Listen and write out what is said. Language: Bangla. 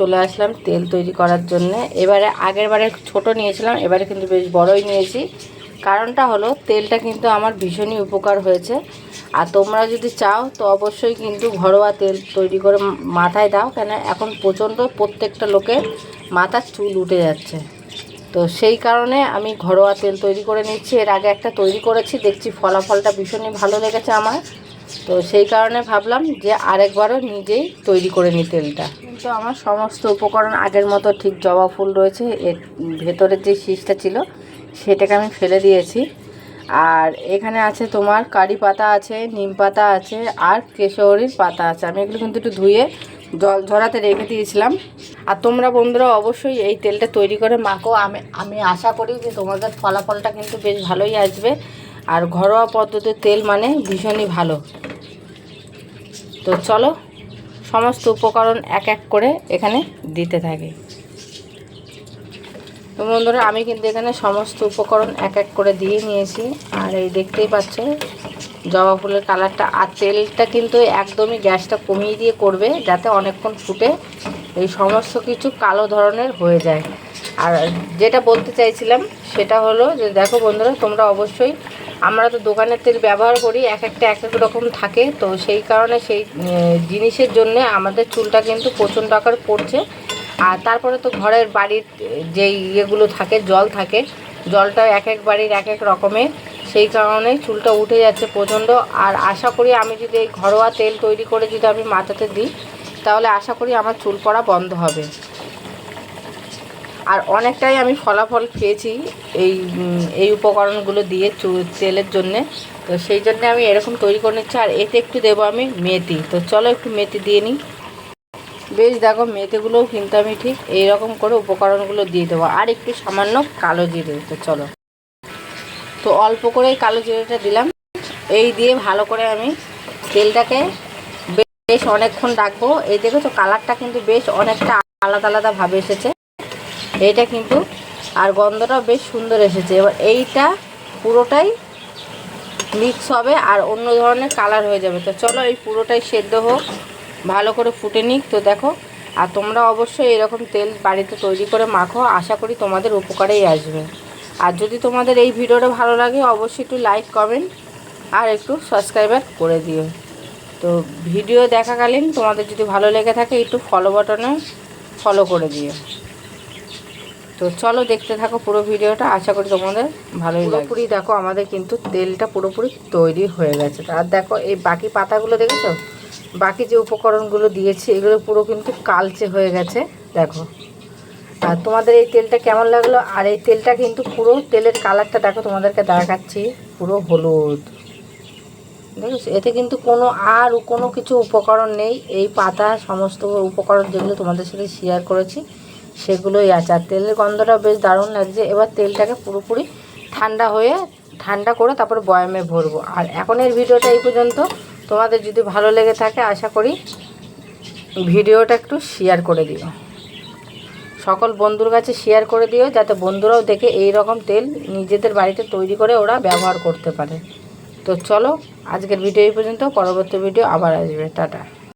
চলে আসলাম তেল তৈরি করার জন্য। এবারে আগের বারে ছোট নিয়েছিলাম, এবারে কিন্তু বেশ বড়ই নিয়েছি। কারণটা হলো তেলটা কিন্তু আমার ভীষণই উপকার হয়েছে। আর তোমরা যদি চাও তো অবশ্যই কিন্তু ঘরোয়া তেল তৈরি করে মাথায় দাও কেন এখন প্রচণ্ড প্রত্যেকটা লোকের মাথার চুল উঠে যাচ্ছে। তো সেই কারণে আমি ঘরোয়া তেল তৈরি করে নিচ্ছি। এর আগে একটা তৈরি করেছি, দেখছি ফলাফলটা ভীষণই ভালো লেগেছে আমার। তো সেই কারণে ভাবলাম যে আরেকবারও নিজেই তৈরি করে নিই তেলটা। কিন্তু আমার সমস্ত উপকরণ আগের মতো ঠিক জবা ফুল রয়েছে, এর ভেতরের যে শীষটা ছিল সেটাকে আমি ফেলে দিয়েছি। আর এখানে আছে তোমার কারি পাতা আছে, নিম পাতা আছে, আর কেশরীর পাতা আছে। আমি এগুলো কিন্তু একটু ধুয়ে জল ঝরাতে রেখে দিয়েছিলাম। আর তোমরা বন্ধুরা অবশ্যই এই তেলটা তৈরি করে মাখো। আমি আমি আশা করি যে তোমাদের ফলাফলটা কিন্তু বেশ ভালোই আসবে। আর ঘরোয়া পদ্ধতির তেল মানে ভীষণই ভালো। তো চলো, সমস্ত উপকরণ এক এক করে এখানে দিতে থাকি। তো বন্ধুরা, আমি কিন্তু এখানে সমস্ত উপকরণ এক এক করে দিয়ে নিয়েছি। আর এই দেখতেই পাচ্ছ, জবা ফুলের কালারটা আর তেলটা কিন্তু একদমই গ্যাসটা কমিয়ে দিয়ে করবে, যাতে অনেকক্ষণ ফুটে এই সমস্ত কিছু কালো ধরনের হয়ে যায়। আর যেটা বলতে চাইছিলাম, সেটা হলো যে, দেখো বন্ধুরা, তোমরা অবশ্যই আমরা তো দোকানের তেল ব্যবহার করি, এক একটা এক এক রকম থাকে। তো সেই কারণে সেই জিনিসের জন্যে আমাদের চুলটা কিন্তু প্রচণ্ড আকার পড়ছে। আর তারপরে তো ঘরের বাড়ির যে ইয়েগুলো থাকে, জল থাকে, জলটা এক এক বাড়ির এক এক রকমের সেই কারণে চুলটা উঠে যাচ্ছে প্রচণ্ড। আর আশা করি আমি যদি এই ঘরোয়া তেল তৈরি করে যদি আমি মাথাতে দিই, তাহলে আশা করি আমার চুল পড়া বন্ধ হবে। আর অনেকটাই আমি ফলাফল পেয়েছি এই এই উপকরণগুলো দিয়ে তেলের জন্যে। তো সেই জন্যে আমি এরকম তৈরি করে নিচ্ছি। আর এতে একটু দেবো আমি মেথি। তো চলো একটু মেথি দিয়ে নিই। বেশ দেখো মেথিগুলোও কিন্তু আমি ঠিক এই রকম করে উপকরণগুলো দিয়ে দেবো। আর একটু সামান্য কালো জিরে, তো চলো। তো অল্প করে কালো জিরেটা দিলাম। এই দিয়ে ভালো করে আমি তেলটাকে বেশ অনেকক্ষণ রাখব। এই দেখো তো কালারটা কিন্তু বেশ অনেকটা আলাদা আলাদাভাবে এসেছে। এইটা কিন্তু আর গন্ধটাও বেশ সুন্দর এসেছে। এবার এইটা পুরোটাই মিক্স হবে আর অন্য ধরনের কালার হয়ে যাবে। তো চলো এই পুরোটাই সেদ্ধ হোক, ভালো করে ফুটে নিক। তো দেখো, আর তোমরা অবশ্যই এরকম তেল বাড়িতে তৈরি করে মাখো। আশা করি তোমাদের উপকারেই আসবে। আর যদি তোমাদের এই ভিডিওটা ভালো লাগে, অবশ্যই একটু লাইক কমেন্ট আর একটু সাবস্ক্রাইবার করে দিও। তো ভিডিও দেখাকালীন তোমাদের যদি ভালো লেগে থাকে, একটু ফলো বাটনে ফলো করে দিও। তো চলো দেখতে থাকো পুরো ভিডিওটা। আশা করি তোমাদের ভালোই পুরোপুরি দেখো, আমাদের কিন্তু তেলটা পুরোপুরি তৈরি হয়ে গেছে। আর দেখো, এই বাকি পাতাগুলো দেখেছ? বাকি যে উপকরণগুলো দিয়েছি, এগুলো পুরো কিন্তু কালচে হয়ে গেছে, দেখো। আর তোমাদের এই তেলটা কেমন লাগল? আর এই তেলটা কিন্তু পুরো তেলের কালারটা দেখো, তোমাদেরকে দেখাচ্ছি। পুরো হলুদ। দেখেছ? এতে কিন্তু কোনো আর কোনো কিছু উপকরণ নেই। এই পাতা, সমস্ত উপকরণ যেগুলো তোমাদের সাথে শেয়ার করেছি সেগুলোই আছে। আর তেলের গন্ধটা বেশ দারুণ লাগছে। এবার তেলটাকে পুরোপুরি ঠান্ডা হয়ে, ঠান্ডা করে তারপর বয়ামে ভরবো। আর এখন এর ভিডিওটা এই পর্যন্ত। তোমাদের যদি ভালো লেগে থাকে, আশা করি ভিডিওটা একটু শেয়ার করে দিও। সকল বন্ধুর কাছে শেয়ার করে দিও, যাতে বন্ধুরাও দেখে এই রকম তেল নিজেদের বাড়িতে তৈরি করে ওরা ব্যবহার করতে পারে। তো চলো, আজকের ভিডিও এই পর্যন্ত। পরবর্তী ভিডিও আবার আসবে। টাটা।